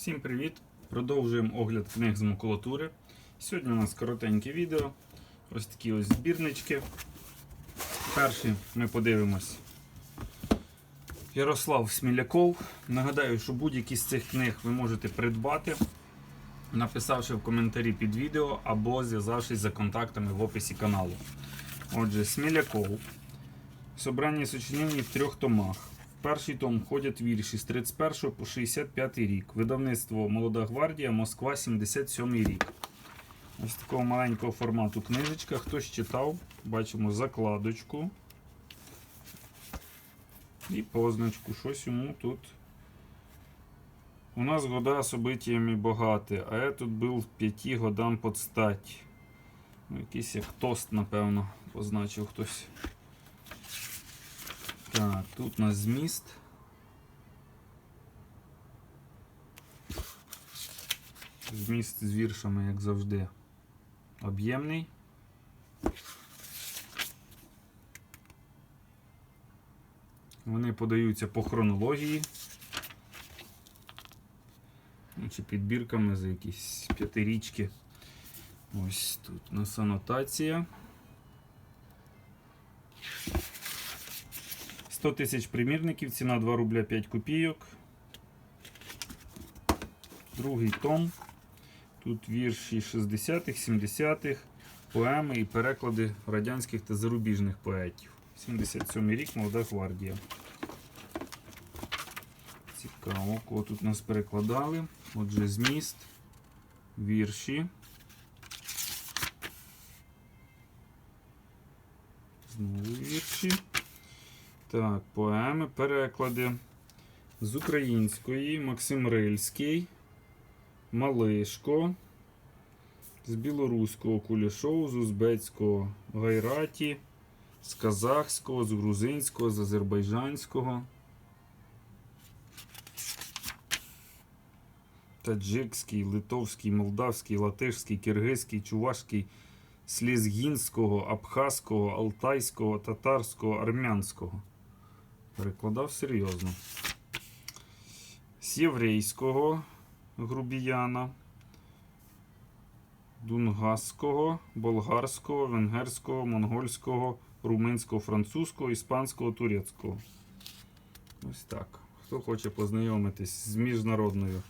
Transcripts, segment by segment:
Всім привіт! Продовжуємо огляд книг з макулатури. Сьогодні у нас коротеньке відео. Ось такі ось збірнички. Перший ми подивимось. Ярослав Сміляков. Нагадаю, що будь-які з цих книг ви можете придбати, написавши в коментарі під відео або зв'язавшись за контактами в описі каналу. Отже, Сміляков. Собрання сочинень в трьох томах. Перший том входять вірші з 31 по 65 рік. Видавництво Молода гвардія, Москва, 77 рік. Ось такого маленького формату книжечка. Хтось читав, бачимо закладочку. І позначку. Щось йому тут. У нас года событиями багаті, а я тут був п'яти годам под стать. Ну, якийсь як тост, напевно, позначив хтось. Так, тут у нас зміст. Зміст з віршами, як завжди, об'ємний. Вони подаються по хронології. Ну, Чи підбірками за якісь п'ятирічки. Ось тут у нас анотація. 100 тисяч примірників, ціна 2 рубля 5 копійок. Другий том. Тут вірші 60-х, 70-х, поеми і переклади радянських та зарубіжних поетів. 77 рік, молода гвардія. Цікаво, кого тут нас перекладали. Отже, зміст, вірші. Знову вірші. Так, поеми, переклади. З української Максим Рильський, Малишко, з білоруського Кулішов, з узбецького Гайраті, з казахського, з грузинського, з азербайджанського. Таджикський, литовський, молдавський, латишський, киргизький, чувашський, слізгінського, абхазького, алтайського, татарського, армянського. Перекладав серйозно. З єврейського грубіяна, дунгасського, болгарського, венгерського, монгольського, румунського, французького, іспанського, турецького. Ось так. Хто хоче познайомитись з міжнародною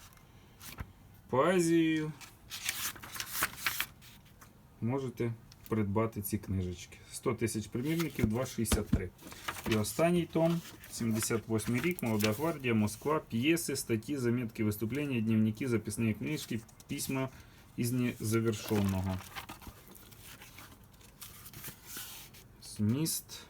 поезією, можете придбати ці книжечки. 100 тисяч примірників, 2,63. І останній том, 78 рік, Молода гвардія, Москва, п'єси, статті, замітки, виступлення, дневники, записні книжки, письма із незавершенного. Зміст.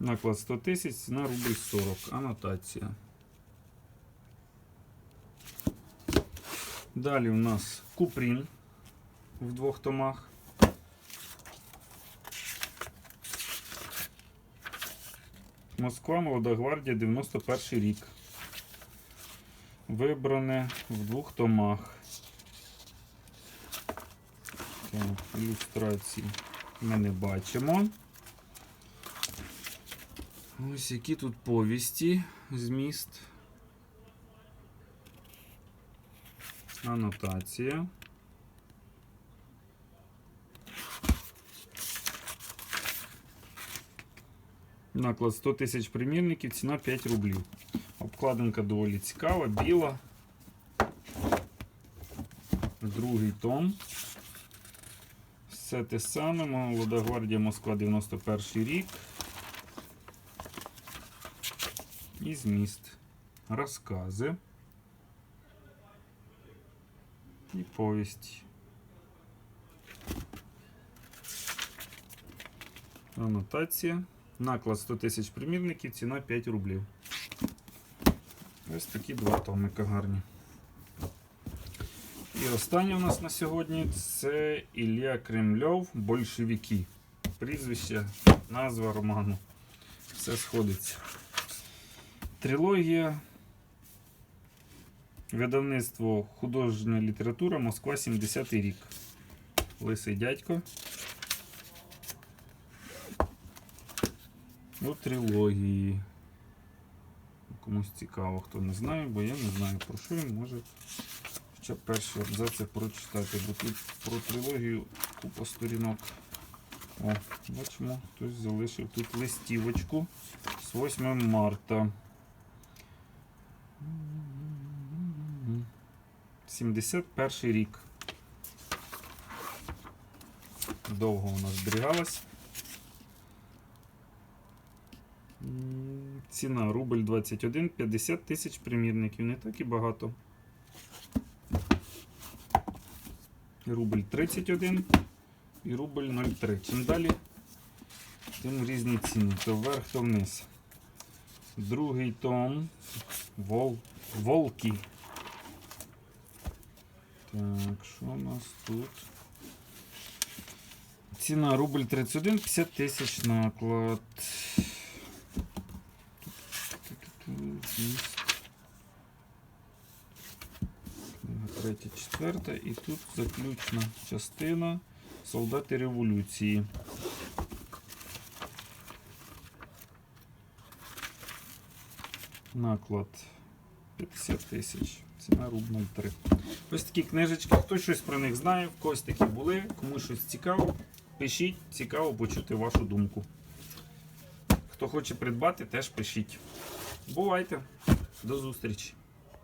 Наклад 100 тисяч, ціна рубль 40. Анотація. Далі у нас Купрін в двох томах. Москва, Молода гвардія, 91 рік. Вибране в двох томах. Ілюстрації ми не бачимо. Ось які тут повісті, зміст. Анотація. Наклад 100 тисяч примірників, ціна 5 рублів. Обкладинка доволі цікава, біла. Другий том. Все те саме. Молода гвардія Москва 91 рік. І зміст. Розкази. І повість. Анотація. Наклад 100 тисяч примірників, ціна 5 рублів. Ось такі два томика гарні. І останнє у нас на сьогодні це Ілля Кремльов Большевики. Прізвище, назва роману. Все сходиться. Трилогія. Видавництво художня література Москва 70-й рік. Лисий дядько. у трилогії. Комусь цікаво, хто не знає, бо я не знаю про що він може хоча б перші абзаци прочитати, бо тут про трилогію купа сторінок. О, бачимо, хтось залишив тут листівочку з 8 марта. 71 рік. Довго вона зберігалась. Ціна рубль 21, 50 тисяч примірників, не так і багато. Рубль 31 і рубль 0,3. Чим далі, тим різні ціни. То вверх, то вниз. Другий том. Вол... Волки. Так, що у нас тут? Ціна рубль 31, 50 тисяч наклад. Книга Третя, четверта. І тут заключна частина Солдати революції. Наклад 50 тисяч. Ціна рубль 03. Ось такі книжечки. Хтось щось про них знає, в когось такі були, комусь щось цікаво. Пишіть, цікаво почути вашу думку. Хто хоче придбати, теж пишіть. Бувайте. До зустрічі!